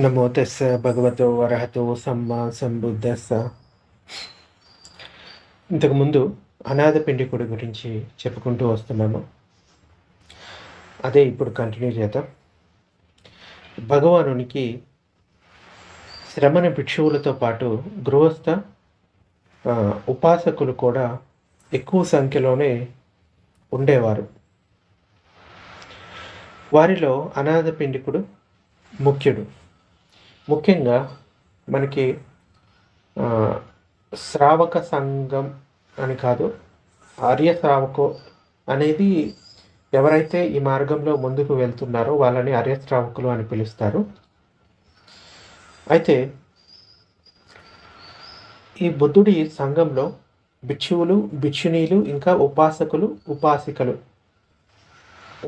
నమో తెస్స భగవతో వరహతో సమ్మా సంబుద్ధస్స ఇంతకుముందు అనాథ పిండికుడి గురించి చెప్పుకుంటూ వస్తున్నాము. అదే ఇప్పుడు కంటిన్యూ చేద్దాం. భగవానునికి శ్రమణ భిక్షువులతో పాటు గృహస్థ ఉపాసకులు కూడా ఎక్కువ సంఖ్యలోనే ఉండేవారు. వారిలో అనాథ పిండికుడు ముఖ్యుడు. ముఖ్యంగా మనకి శ్రావక సంఘం అని కాదు ఆర్య శ్రావకో అనేది ఎవరైతే ఈ మార్గంలో ముందుకు వెళ్తున్నారో వాళ్ళని ఆర్యశ్రావకులు అని పిలుస్తారు. అయితే ఈ బుద్ధుడి సంఘంలో భిక్షువులు భిక్షునీలు ఇంకా ఉపాసకులు ఉపాసికలు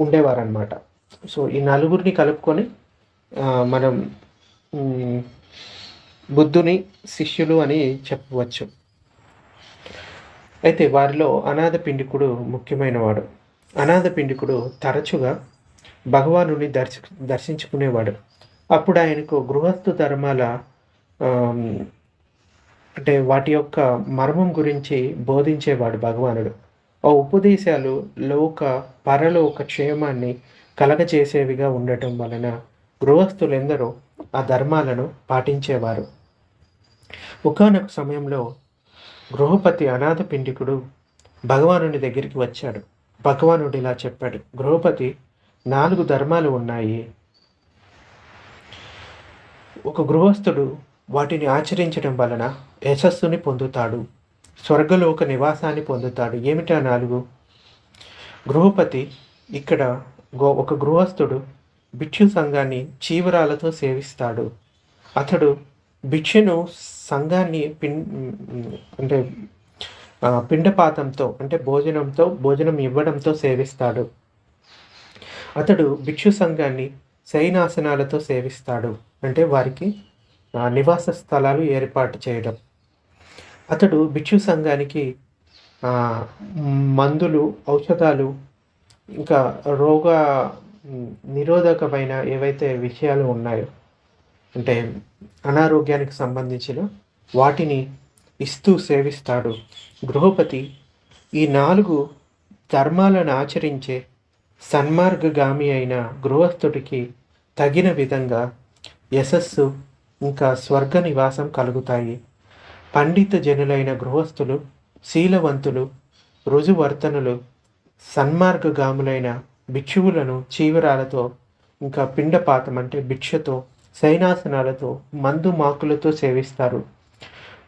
ఉండేవారనమాట సో ఈ నలుగురిని కలుపుకొని మనం బుద్ధుని శిష్యులు అని చెప్పవచ్చు. అయితే వారిలో అనాథ పిండికుడు ముఖ్యమైనవాడు. అనాథ పిండికుడు తరచుగా భగవానుని దర్శ దర్శించుకునేవాడు. అప్పుడు ఆయనకు గృహస్థు ధర్మాల అంటే వాటి యొక్క మర్మం గురించి బోధించేవాడు భగవానుడు. ఆ ఉపదేశాలు లోక పరలోక క్షేమాన్ని కలగజేసేవిగా ఉండటం వలన గృహస్థులెందరూ ఆ ధర్మాలను పాటించేవారు. ఒకనొక సమయంలో గృహపతి అనాథ పిండికుడు భగవానుడి దగ్గరికి వచ్చాడు. భగవానుడు ఇలా చెప్పాడు గృహపతి నాలుగు ధర్మాలు ఉన్నాయి. ఒక గృహస్థుడు వాటిని ఆచరించడం వలన యశస్సుని పొందుతాడు స్వర్గలోక నివాసాన్ని పొందుతాడు. ఏమిటా నాలుగు? గృహపతి ఇక్కడ గో ఒక గృహస్థుడు భిక్షు సంఘాన్ని చీవరాలతో సేవిస్తాడు. అతడు భిక్షును సంఘాన్ని పిం అంటే పిండపాతంతో అంటే భోజనంతో భోజనం ఇవ్వడంతో సేవిస్తాడు. అతడు భిక్షు సంఘాన్ని శయనాసనాలతో సేవిస్తాడు. అంటే వారికి నివాస స్థలాలు ఏర్పాటు చేయడం. అతడు భిక్షు సంఘానికి మందులు ఔషధాలు ఇంకా రోగ నిరోధకమైన ఏవైతే విషయాలు ఉన్నాయో అంటే అనారోగ్యానికి సంబంధించిన వాటిని ఇస్తూ సేవిస్తాడు గృహపతి ఈ నాలుగు ధర్మాలను ఆచరించే సన్మార్గగామి అయిన గృహస్థుడికి తగిన విధంగా యశస్సు ఇంకా స్వర్గ నివాసం కలుగుతాయి. పండిత జనులైన గృహస్థులు శీలవంతులు రుజువర్తనులు సన్మార్గగాములైన భిక్షువులను చీవరాలతో ఇంకా పిండపాతం అంటే భిక్షతో సైనాసనాలతో మందు మాకులతో సేవిస్తారు.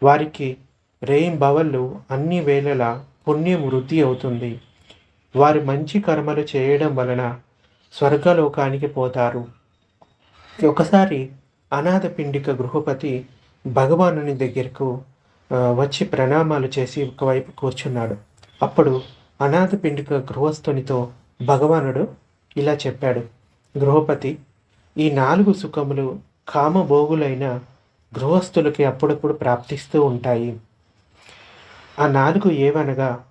వారికి రేయింబవళ్ళు అన్ని వేళలా పుణ్యం వృద్ధి అవుతుంది. వారు మంచి కర్మలు చేయడం వలన స్వర్గలోకానికి పోతారు. ఒకసారి అనాథ పిండిక గృహపతి భగవానుని దగ్గరకు వచ్చి ప్రణామాలు చేసి ఒకవైపు కూర్చున్నాడు. అప్పుడు అనాథ పిండిక గృహస్థునితో భగవానుడు ఇలా చెప్పాడు. గృహపతి ఈ నాలుగు సుఖములు కామభోగులైన గృహస్థులకి అప్పుడప్పుడు ప్రాప్తిస్తూ ఉంటాయి. ఆ నాలుగు ఏవనగా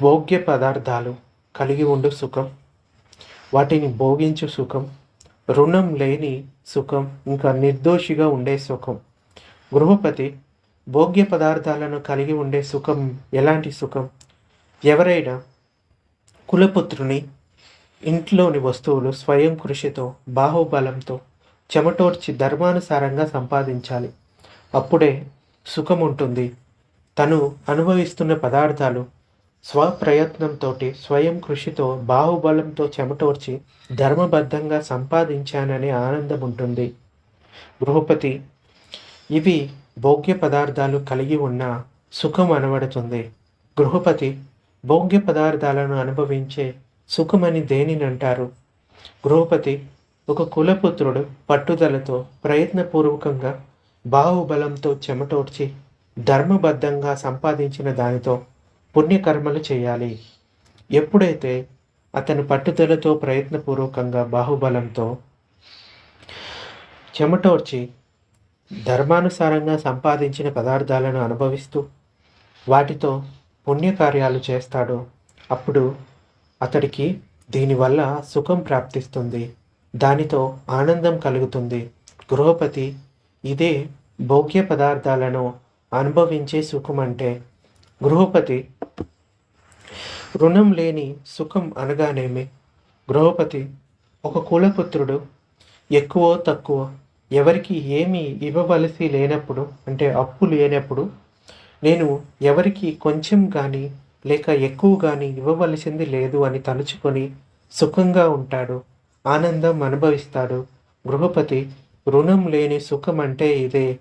భోగ్య పదార్థాలు కలిగి ఉండు సుఖం వాటిని భోగించు సుఖం రుణం లేని సుఖం ఇంకా నిర్దోషిగా ఉండే సుఖం. గృహపతి భోగ్య పదార్థాలను కలిగి ఉండే సుఖం ఎలాంటి సుఖం? ఎవరైనా కులపుత్రుని ఇంట్లోని వస్తువులు స్వయం కృషితో బాహుబలంతో చెమటోర్చి ధర్మానుసారంగా సంపాదించాలి. అప్పుడే సుఖం ఉంటుంది తను అనుభవిస్తున్న పదార్థాలు స్వప్రయత్నంతో స్వయం కృషితో బాహుబలంతో చెమటోర్చి ధర్మబద్ధంగా సంపాదించాననే ఆనందం ఉంటుంది గృహపతి ఇవి భోగ్య పదార్థాలు కలిగి ఉన్న సుఖం అనబడుతుంది గృహపతి భోగ్య పదార్థాలను అనుభవించే సుఖమని దేనిని అంటారు గృహపతి ఒక కులపుత్రుడు పట్టుదలతో ప్రయత్నపూర్వకంగా బాహుబలంతో చెమటోడ్చి ధర్మబద్ధంగా సంపాదించిన దానితో పుణ్యకర్మలు చేయాలి. ఎప్పుడైతే అతను పట్టుదలతో ప్రయత్నపూర్వకంగా బాహుబలంతో చెమటోడ్చి ధర్మానుసారంగా సంపాదించిన పదార్థాలను అనుభవిస్తూ వాటితో పుణ్యకార్యాలు చేస్తాడో. అప్పుడు అతడికి దీనివల్ల సుఖం ప్రాప్తిస్తుంది. దానితో ఆనందం కలుగుతుంది. గృహపతి ఇదే భోగ్య పదార్థాలను అనుభవించే సుఖం అంటే గృహపతి రుణం లేని సుఖం అనగానేమి? గృహపతి ఒక కులపుత్రుడు ఎక్కువ తక్కువ ఎవరికి ఏమి ఇవ్వవలసి లేనప్పుడు అంటే అప్పు లేనప్పుడు నేను ఎవరికి కొంచెం కానీ లేక ఎక్కువ కానీ ఇవ్వవలసింది లేదు అని తలుచుకొని సుఖంగా ఉంటాడు. ఆనందం అనుభవిస్తాడు. గృహపతి రుణం లేని సుఖం అంటే ఇదే.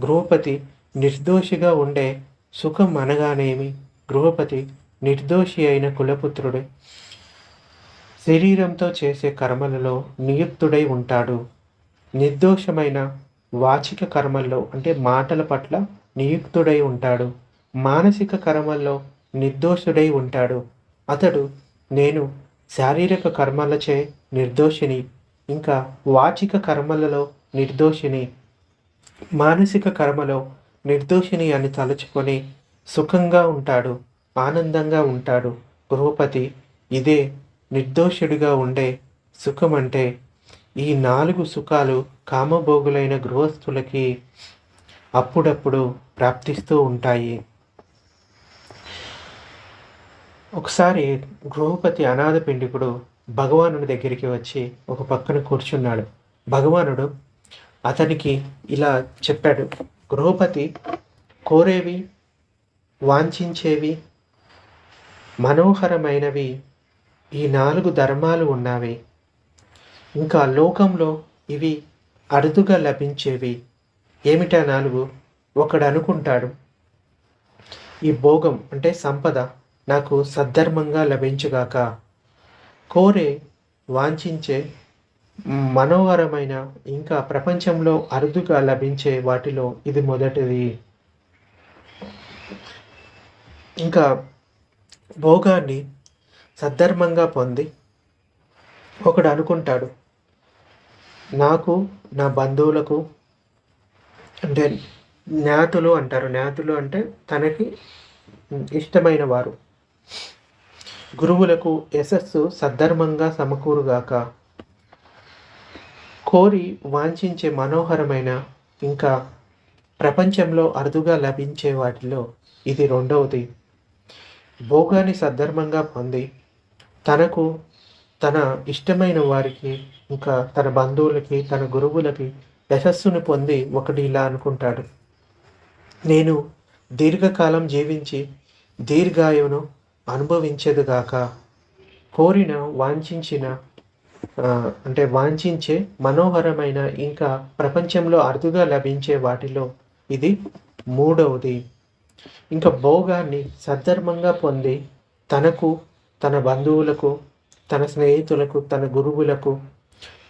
గృహపతి నిర్దోషిగా ఉండే సుఖం అనగానేమి? గృహపతి నిర్దోషి అయిన కులపుత్రుడే. శరీరంతో చేసే కర్మలలో నియుక్తుడై ఉంటాడు. నిర్దోషమైన వాచిక కర్మల్లో అంటే మాటల పట్ల నియుక్తుడై ఉంటాడు. మానసిక కర్మల్లో నిర్దోషుడై ఉంటాడు. అతడు నేను శారీరక కర్మలచే నిర్దోషిని ఇంకా వాచిక కర్మలలో నిర్దోషిని మానసిక కర్మలో నిర్దోషిని అని తలుచుకొని సుఖంగా ఉంటాడు ఆనందంగా ఉంటాడు. గృహపతి ఇదే నిర్దోషుడిగా ఉండే సుఖం అంటే ఈ నాలుగు సుఖాలు కామభోగులైన గృహస్థులకి అప్పుడప్పుడు ప్రాప్తిస్తూ ఉంటాయి. ఒకసారి గృహపతి అనాథ పిండికుడు భగవానుడి దగ్గరికి వచ్చి ఒక పక్కన కూర్చున్నాడు. భగవానుడు అతనికి ఇలా చెప్పాడు గృహపతి కోరేవి వాంఛించేవి మనోహరమైనవి ఈ నాలుగు ధర్మాలు ఉన్నవి. ఇంకా లోకంలో ఇవి అరుదుగా లభించేవి. ఏమిటా నాలుగు? ఒకడు అనుకుంటాడు ఈ భోగం అంటే సంపద నాకు సద్ధర్మంగా లభించుగాక. కోరే వాంఛించే మనోహరమైన ఇంకా ప్రపంచంలో అరుదుగా లభించే వాటిలో ఇది మొదటిది. ఇంకా భోగాన్ని సద్ధర్మంగా పొంది ఒకడు అనుకుంటాడు నాకు నా బంధువులకు అంటే జ్ఞాతులు అంటారు. జ్ఞాతులు అంటే తనకి ఇష్టమైన వారు. గురువులకు యశస్సు సద్ధర్మంగా సమకూరుగాక కోరి వాంఛించే మనోహరమైన ఇంకా ప్రపంచంలో అరుదుగా లభించే వాటిలో ఇది రెండవది. భోగాన్ని సద్ధర్మంగా పొంది తనకు తన ఇష్టమైన వారికి ఇంకా తన బంధువులకి తన గురువులకి యశస్సును పొంది ఒకటి ఇలా అనుకుంటాడు. నేను దీర్ఘకాలం జీవించి దీర్ఘాయువును అనుభవించేదిగాక కోరిన వాంఛించిన అంటే వాంఛించే మనోహరమైన ఇంకా ప్రపంచంలో అరుదుగా లభించే వాటిలో ఇది మూడవది. ఇంకా భోగాన్ని సద్ధర్మంగా పొంది తనకు తన బంధువులకు తన స్నేహితులకు తన గురువులకు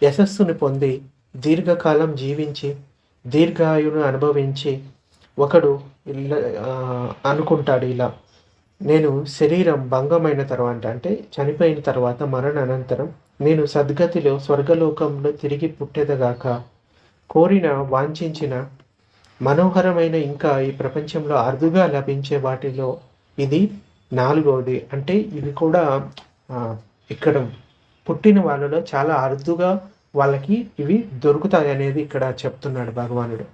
యశస్సును పొంది దీర్ఘకాలం జీవించి దీర్ఘాయును అనుభవించి ఒకడు అనుకుంటాడు ఇలా. నేను శరీరం భంగమైన తర్వాత అంటే చనిపోయిన తర్వాత మరణ అనంతరం నేను సద్గతిలో స్వర్గలోకంలో తిరిగి పుట్టేదగాక కోరిన వాంఛించిన మనోహరమైన ఇంకా ఈ ప్రపంచంలో అరుదుగా లభించే వాటిలో ఇది నాలుగవది. అంటే ఇవి కూడా ఇక్కడ పుట్టిన వాళ్ళలో చాలా అరుదుగా వాళ్ళకి ఇవి దొరుకుతాయి అనేది ఇక్కడ చెప్తున్నాడు భగవానుడు.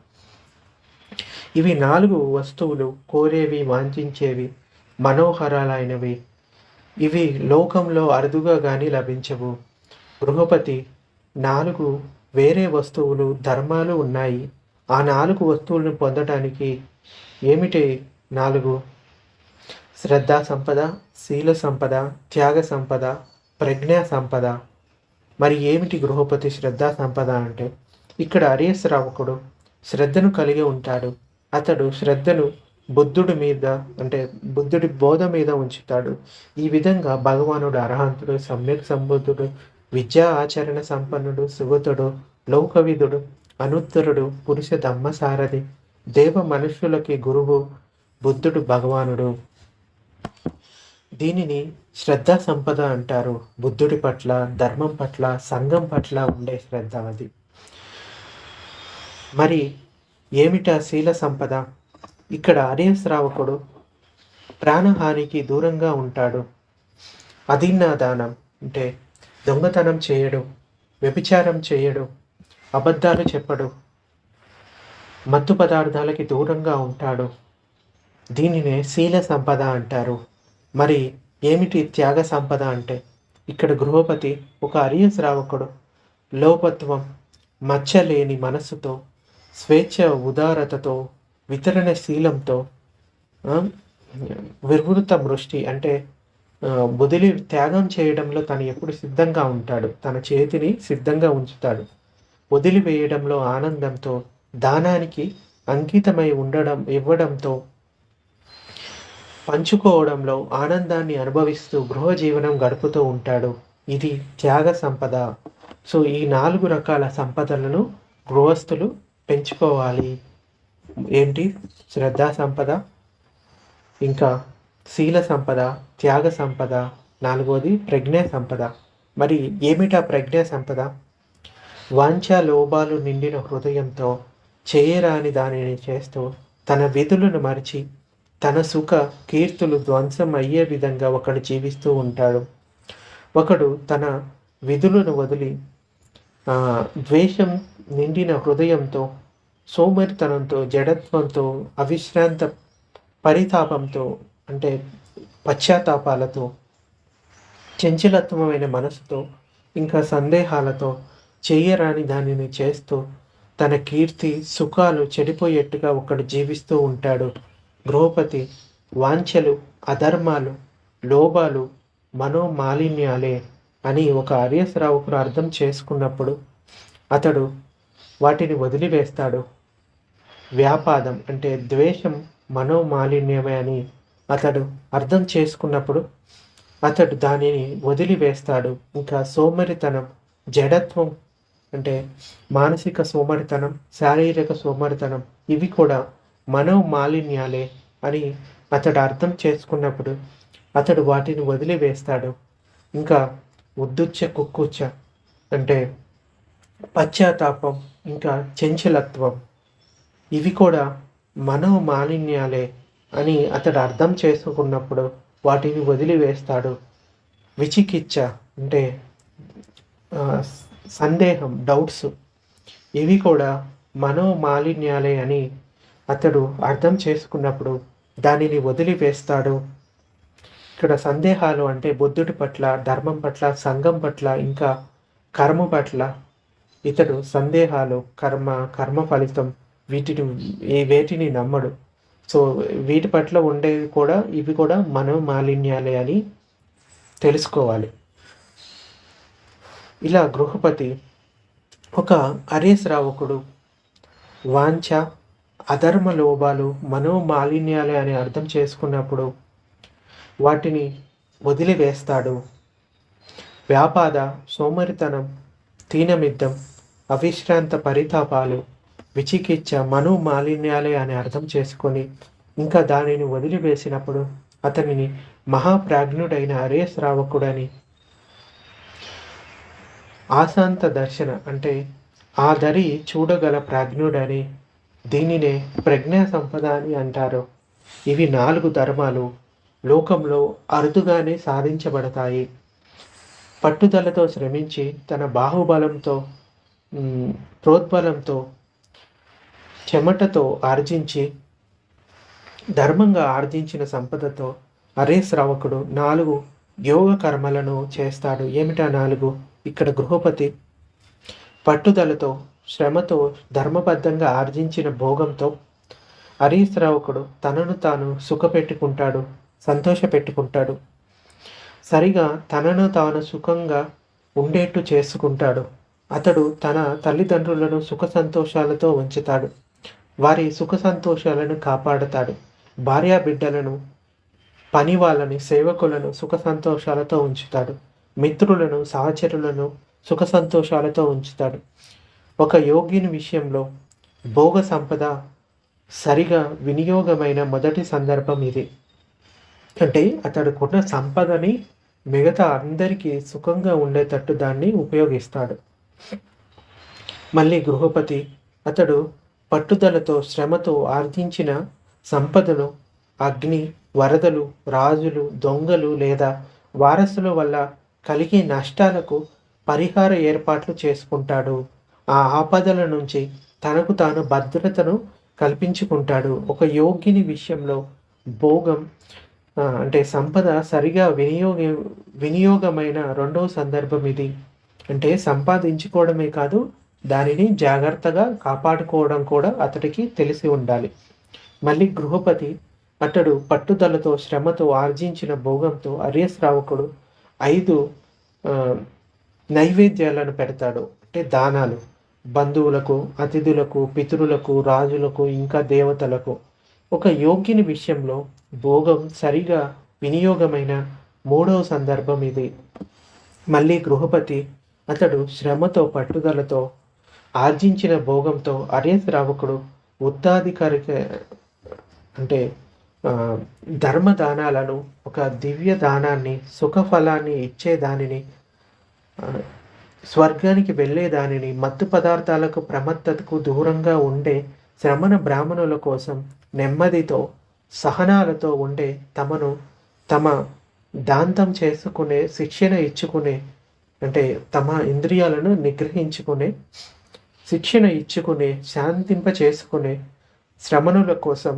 ఇవి నాలుగు వస్తువులు కోరేవి వాంఛించేవి మనోహరాలైనవి. ఇవి లోకంలో అరుదుగా కానీ లభించవు. గృహపతి నాలుగు వేరే వస్తువులు ధర్మాలు ఉన్నాయి. ఆ నాలుగు వస్తువులను పొందడానికి ఏమిటి నాలుగు? శ్రద్ధా సంపద శీల సంపద త్యాగ సంపద ప్రజ్ఞా సంపద. మరి ఏమిటి గృహపతి శ్రద్ధా సంపద అంటే? ఇక్కడ అరియశ్రావకుడు శ్రద్ధను కలిగి ఉంటాడు. అతడు శ్రద్ధను బుద్ధుడి మీద అంటే బుద్ధుడి బోధ మీద ఉంచుతాడు. ఈ విధంగా భగవానుడు అర్హంతుడు సమ్యక్ సంబుద్ధుడు విద్యా ఆచరణ సంపన్నుడు సుగతుడు లౌకవిధుడు అనుత్తరుడు పురుష ధమ్మసారథి దేవ మనుష్యులకి గురువు బుద్ధుడు భగవానుడు. దీనిని శ్రద్ధ సంపద అంటారు. బుద్ధుడి పట్ల ధర్మం పట్ల సంఘం పట్ల ఉండే శ్రద్ధ అది. మరి ఏమిటా శీల సంపద? ఇక్కడ శ్రావకుడు ప్రాణహానికి దూరంగా ఉంటాడు. అధిన్నాదానం అంటే దొంగతనం చేయడం వ్యభిచారం చేయడం అబద్ధాలు చెప్పడు మత్తు పదార్థాలకి దూరంగా ఉంటాడు. దీనినే శీల సంపద అంటారు. మరి ఏమిటి త్యాగ సంపద అంటే? ఇక్కడ గృహపతి ఒక అరియ శ్రావకుడు లోపత్వం మచ్చలేని మనస్సుతో స్వేచ్ఛ ఉదారతతో వితరణశీలంతో శీలంతో వివృత మృష్టి అంటే బొదిలి త్యాగం చేయడంలో తను ఎప్పుడు సిద్ధంగా ఉంటాడు. తన చేతిని సిద్ధంగా ఉంచుతాడు. వదిలివేయడంలో ఆనందంతో దానానికి అంకితమై ఉండడం ఇవ్వడంతో పంచుకోవడంలో ఆనందాన్ని అనుభవిస్తూ గృహ జీవనం గడుపుతూ ఉంటాడు. ఇది త్యాగ సంపద. సో ఈ నాలుగు రకాల సంపదలను గృహస్థులు పెంచుకోవాలి. ఏంటి? శ్రద్ధా సంపద ఇంకా శీల సంపద త్యాగ సంపద నాలుగోది ప్రజ్ఞా సంపద. మరి ఏమిటా ప్రజ్ఞా సంపద? వాంఛ లోభాలు నిండిన హృదయంతో చేయరాని దానిని చేస్తూ తన విధులను మరిచి తన సుఖ కీర్తులు ధ్వంసం అయ్యే విధంగా ఒకడు జీవిస్తూ ఉంటాడు. ఒకడు తన విధులను వదిలి ద్వేషం నిండిన హృదయంతో సోమరితనంతో జడత్వంతో అవిశ్రాంత పరితాపంతో అంటే పశ్చాత్తాపాలతో చంచలత్వమైన మనసుతో ఇంకా సందేహాలతో చేయరాని దానిని చేస్తూ తన కీర్తి సుఖాలు చెడిపోయేట్టుగా ఒకడు జీవిస్తూ ఉంటాడు. గృహపతి వాంఛలు అధర్మాలు లోభాలు మనోమాలిన్యాలే అని ఒక ఆర్యసరావుకుడు అర్థం చేసుకున్నప్పుడు అతడు వాటిని వదిలివేస్తాడు. వ్యాపాదం అంటే ద్వేషం మనోమాలిన్యమే అని అతడు అర్థం చేసుకున్నప్పుడు అతడు దానిని వదిలివేస్తాడు. ఇంకా సోమరితనం జడత్వం అంటే మానసిక సోమరితనం శారీరక సోమరితనం ఇవి కూడా మనో మాలిన్యాలే అని అతడు అర్థం చేసుకున్నప్పుడు అతడు వాటిని వదిలివేస్తాడు. ఇంకా ఉద్దుచ్చ కుక్కుచ్చ అంటే పశ్చాత్తాపం ఇంకా చెంచలత్వం. ఇవి కూడా మనో మాలిన్యాలే అని అతడు అర్థం చేసుకున్నప్పుడు వాటిని వదిలివేస్తాడు. విచికిచ్చ అంటే సందేహం డౌట్స్. ఇవి కూడా మనో మాలిన్యాలే అని అతడు అర్థం చేసుకున్నప్పుడు దానిని వదిలివేస్తాడు. ఇక్కడ సందేహాలు అంటే బుద్ధుడి పట్ల ధర్మం పట్ల సంఘం పట్ల ఇంకా కర్మ పట్ల ఇతడు సందేహాలు కర్మ కర్మ ఫలితం వీటిని వేటిని నమ్మడు. సో వీటి పట్ల ఉండేవి కూడా ఇవి కూడా మనో మాలిన్యాలే అని తెలుసుకోవాలి. ఇలా గృహపతి ఒక అరేశ్రావకుడు వాంఛ అధర్మ లోభాలు మనోమాలిన్యాలే అని అర్థం చేసుకున్నప్పుడు వాటిని వదిలివేస్తాడు. వ్యాపార సోమరితనం తీనమిద్దం అవిశ్రాంత పరితాపాలు విచికిచ్చ మనోమాలిన్యాలే అని అర్థం చేసుకొని ఇంకా దానిని వదిలివేసినప్పుడు అతనిని మహాప్రాజ్ఞుడైన అరేశ్రావకుడని ఆశాంత దర్శన అంటే ఆ దరి చూడగల ప్రాజ్ఞుడని దీనినే ప్రజ్ఞా సంపద అని అంటారు. ఇవి నాలుగు ధర్మాలు లోకంలో అరుదుగానే సాధించబడతాయి. పట్టుదలతో శ్రమించి తన బాహుబలంతో ప్రోద్బలంతో చెమటతో ఆర్జించి ధర్మంగా ఆర్జించిన సంపదతో అరే శ్రావకుడు నాలుగు యోగ కర్మలను చేస్తాడు. ఏమిటా నాలుగు? ఇక్కడ గృహపతి పట్టుదలతో శ్రమతో ధర్మబద్ధంగా ఆర్జించిన భోగంతో హరీశ్రావకుడు తనను తాను సుఖపెట్టుకుంటాడు సంతోషపెట్టుకుంటాడు. సరిగా తనను తాను సుఖంగా ఉండేట్టు చేసుకుంటాడు. అతడు తన తల్లిదండ్రులను సుఖ సంతోషాలతో ఉంచుతాడు వారి సుఖ సంతోషాలను కాపాడుతాడు. భార్యా బిడ్డలను పని వాళ్ళని సేవకులను సుఖ సంతోషాలతో ఉంచుతాడు. మిత్రులను సహచరులను సుఖ సంతోషాలతో ఉంచుతాడు. ఒక యోగిని విషయంలో భోగ సంపద సరిగా వినియోగమైన మొదటి సందర్భం ఇది. అంటే అతడుకున్న సంపదని మిగతా అందరికీ సుఖంగా ఉండేటట్టు దాన్ని ఉపయోగిస్తాడు. మళ్ళీ గృహపతి అతడు పట్టుదలతో శ్రమతో ఆర్జించిన సంపదను అగ్ని వరదలు రాజులు దొంగలు లేదా వారసుల వల్ల కలిగే నష్టాలకు పరిహార ఏర్పాట్లు చేసుకుంటాడు. ఆ ఆపదల నుంచి తనకు తాను భద్రతను కల్పించుకుంటాడు. ఒక యోగిని విషయంలో భోగం అంటే సంపద సరిగా వినియోగ వినియోగమైన రెండవ సందర్భం ఇది. అంటే సంపాదించుకోవడమే కాదు దానిని జాగ్రత్తగా కాపాడుకోవడం కూడా అతడికి తెలిసి ఉండాలి. మళ్ళీ గృహపతి అతడు పట్టుదలతో శ్రమతో ఆర్జించిన భోగంతో అర్యశ్రావకుడు ఐదు నైవేద్యాలను పెడతాడు. అంటే దానాలు. బంధువులకు అతిథులకు పితరులకు రాజులకు ఇంకా దేవతలకు. ఒక యోగ్యుని విషయంలో భోగం సరిగా వినియోగమైన మూడవ సందర్భం ఇది. మళ్ళీ గృహపతి అతడు శ్రమతో పట్టుదలతో ఆర్జించిన భోగంతో అర్యశ్రావకుడు ఉత్తాధికారిక అంటే ధర్మదానాలను ధర్మ దానాలను ఒక దివ్య దానాన్ని సుఖఫలాన్ని ఇచ్చే దానిని స్వర్గానికి వెళ్ళే దానిని మత్తు పదార్థాలకు ప్రమత్తతకు దూరంగా ఉండే శ్రమణ బ్రాహ్మణుల కోసం నెమ్మదితో సహనాలతో ఉండే తమను తమ దాంతం చేసుకునే శిక్షణ ఇచ్చుకునే అంటే తమ ఇంద్రియాలను నిగ్రహించుకునే శిక్షణ ఇచ్చుకునే శాంతింప చేసుకునే శ్రమణుల కోసం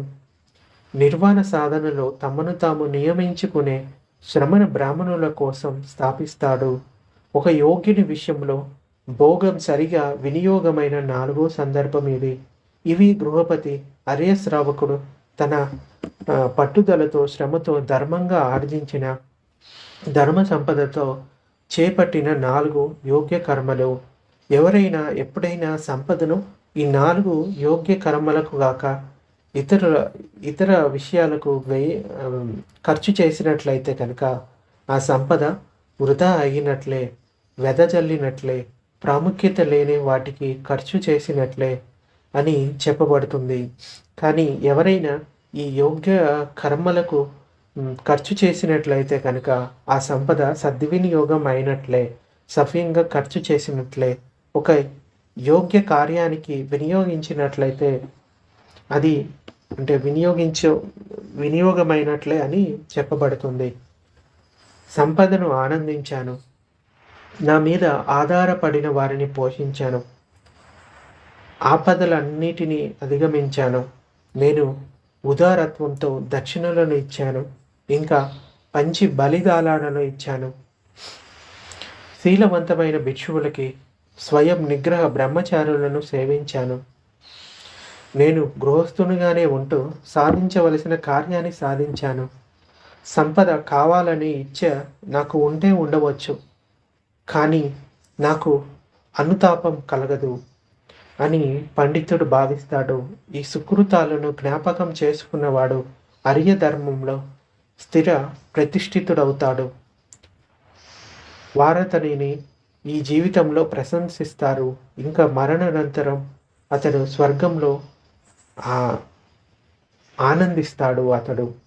నిర్వాణ సాధనలో తమను తాము నియమించుకునే శ్రమణ బ్రాహ్మణుల కోసం స్థాపిస్తాడు. ఒక యోగ్యుని విషయంలో భోగం సరిగా వినియోగమైన నాలుగో సందర్భం ఇది ఇవి గృహపతి అర్యశ్రావకుడు తన పట్టుదలతో శ్రమతో ధర్మంగా ఆర్జించిన ధర్మ సంపదతో చేపట్టిన నాలుగు యోగ్య కర్మలు. ఎవరైనా ఎప్పుడైనా సంపదను ఈ నాలుగు యోగ్య కర్మలకు గాక ఇతర ఇతర విషయాలకు వ్యయ ఖర్చు చేసినట్లయితే కనుక ఆ సంపద వృధా అయినట్లే. వెదజల్లినట్లే ప్రాముఖ్యత లేని వాటికి ఖర్చు చేసినట్లే అని చెప్పబడుతుంది. కానీ ఎవరైనా ఈ యోగ్య కర్మలకు ఖర్చు చేసినట్లయితే కనుక ఆ సంపద సద్వినియోగం అయినట్లే సఫీయంగా ఖర్చు చేసినట్లే ఒక యోగ్య కార్యానికి వినియోగించినట్లయితే అది అంటే వినియోగించ వినియోగమైనట్లే అని చెప్పబడుతుంది. సంపదను ఆనందించాను నా మీద ఆధారపడిన వారిని పోషించాను. ఆపదలన్నిటినీ అధిగమించాను. నేను ఉదారత్వంతో దక్షిణలను ఇచ్చాను. ఇంకా పంచి బలిదానాలను ఇచ్చాను. శీలవంతమైన భిక్షువులకి స్వయం నిగ్రహ బ్రహ్మచారులను సేవించాను. నేను గృహస్థునిగానే ఉంటూ సాధించవలసిన కార్యాన్ని సాధించాను. సంపద కావాలని ఇచ్చ నాకు ఉంటే ఉండవచ్చు. కానీ నాకు అనుతాపం కలగదు అని పండితుడు భావిస్తాడు. ఈ సుకృతాలను జ్ఞాపకం చేసుకున్నవాడు అర్యధర్మంలో స్థిర ప్రతిష్ఠితుడవుతాడు. వారతనిని ఈ జీవితంలో ప్రశంసిస్తారు. ఇంకా మరణానంతరం అతడు స్వర్గంలో ఆనందిస్తాడు అతడు.